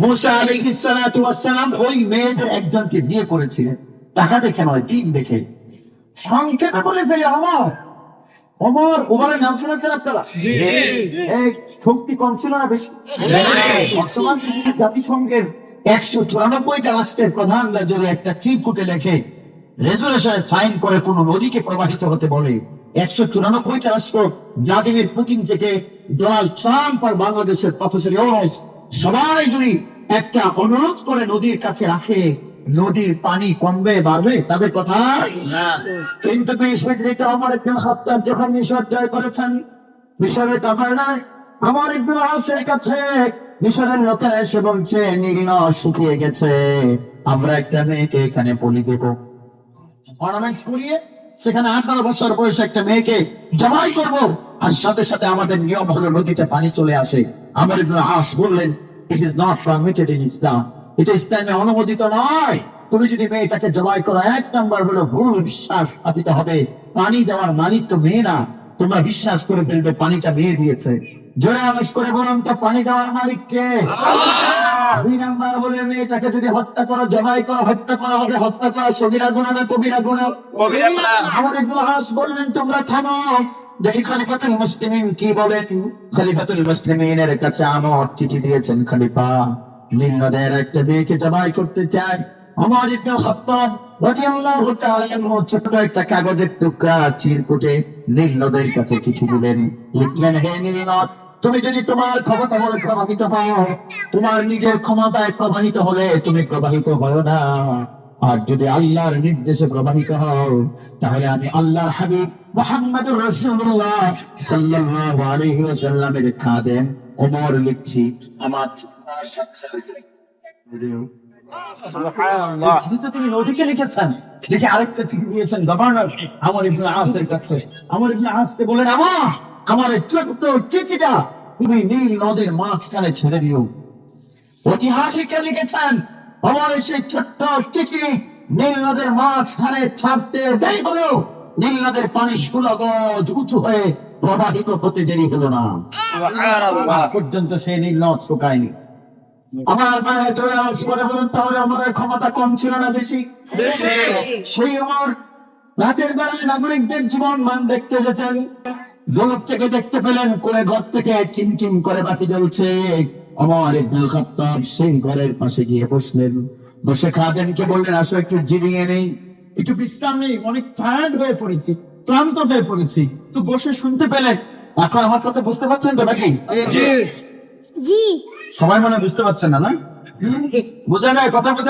মুসা ওই মেয়েদের একজনকে বিয়ে করেছিলেন টাকা দেখে নয় দিন দেখে। সংক্ষেপে বলে ফেলে আমার অমর ওমরের নাম শুনেছেন আপনারা? শক্তি কম ছিল না বেশি? বর্তমান জাতিসংঘের একশো চুরানব্বইটা রাষ্ট্রের প্রধানরা যদি একটা চিরকুটে লেখে রেজুলেশনে সাইন করে কোন নদীকে প্রবাহিত হতে বলে। একশো চুরানব্বইটা রাষ্ট্র ভ্লাদিমির পুতিন থেকে ডোনাল্ড ট্রাম্প আর বাংলাদেশের প্রফেসর ইউনুস সবাই যদি একটা অনুরোধ করে নদীর কাছে রাখে, নদীর পানি কমবে, বাড়বে, তাদের কথা কিন্তু আমার হত্যার যখন মিশর জয় করেছেন। আমার কাছে মিশরের লোকেরা এসে বলছে নীল শুকিয়ে গেছে। আমরা একটা মেয়েকে এখানে বলি দেব। সেখানে আঠারো বছর বয়সে একটা মেয়েকে জবাই করব, আর সাথে সাথে আমাদের নিয়ম হলো নদীতে পানি চলে আসে। আমার আস বললেন it is not permitted in Islam এটা ইসলামে অনুমোদিত নয়। তুমি যদি মেয়েটাকে জবাই করো এক নাম্বার হলো ভুল বিশ্বাস স্থাপিত হবে। পানি দেওয়ার মালিক তো মেয়ে না। তোমরা বিশ্বাস করে ফেলবে পানিটা মেয়ে দিয়েছে। জোরে আওয়াজ করে বলুন তো পানি দেওয়ার মালিক কে? দুই নাম্বার বলে মেয়েটাকে যদি হত্যা করো জবাই করো হত্যা করা হবে হত্যা করা সগিরা গুণা না কবিরা গুণা? আমার বললেন তোমরা থামো। দেখি মুসলিমিন কি বলেন। মুসলিমিনের কাছে চিঠি দিয়েছেন নিম্নদের একটা মেয়েকে জবাই করতে চায়। আমার ইবনে খাত্তাব রাদিয়াল্লাহু তাআলা ছোট একটা কাগজের টুকরা চিরকুটে নীলনদের কাছে চিঠি দিলেন। লিখলেন, হে নীলনদ তুমি যদি তোমার ক্ষমতা বলে প্রবাহিত হও, তোমার নিজের ক্ষমতায় প্রবাহিত হলে তুমি প্রবাহিত হও না। আর যদি আল্লাহর নির্দেশে প্রবাহিত হও তাহলে আমি আল্লাহর হাবিব মোহাম্মদুর রাসূলুল্লাহ সাল্লাল্লাহু আলাইহি ওয়াসাল্লামের খাদেম ওমর লিখছি। আমার তিনি নদীকে লিখেছেন। দেখে আরেকটা চিঠি দিয়েছেন গভর্নর আমার ইবনে আসের কাছে। আমার ইবনে বলেন আমার আমার এই ছোট্ট চিঠিটা তুমি নীল নদের মাঝখানে ছেড়ে দিও। ঐতিহাসিকরা লিখেছেন? আমার সেই ছোট্ট চিঠি নীল নদের মাঝখানে ছাড়তে দেরি হলো নীল নদের পানি সুলগজ উঁচু হয়ে প্রবাহিত হতে দেরি হলো না। পর্যন্ত সেই নীল নদ শুকায়নি। আমার মায়ের চলে আস করে বলুন তাহলে আমার ক্ষমতা কম ছিল না বেশি? সেই আমার রাতের বেলায় নাগরিকদের জীবন মান দেখতে যেতেন। দূর থেকে দেখতে পেলেন কোলে ঘর থেকে টিম করে বাতি জ্বলছে। আমার ইবনুল খাত্তাব সেই ঘরের পাশে গিয়ে বসলেন। বসে খাদেমকে বললেন আসো একটু জিরিয়ে নেই। একটু বিশ্রাম নেই। অনেক টায়ার্ড হয়ে পড়েছি ক্লান্ত হয়ে পড়েছি। তো বসে শুনতে পেলেন। এখন আমার কথা বুঝতে পারছেন তো নাকি? জি। সবাই মনে হয় বুঝতে পারছেন না না? বুঝে না কথা বোঝা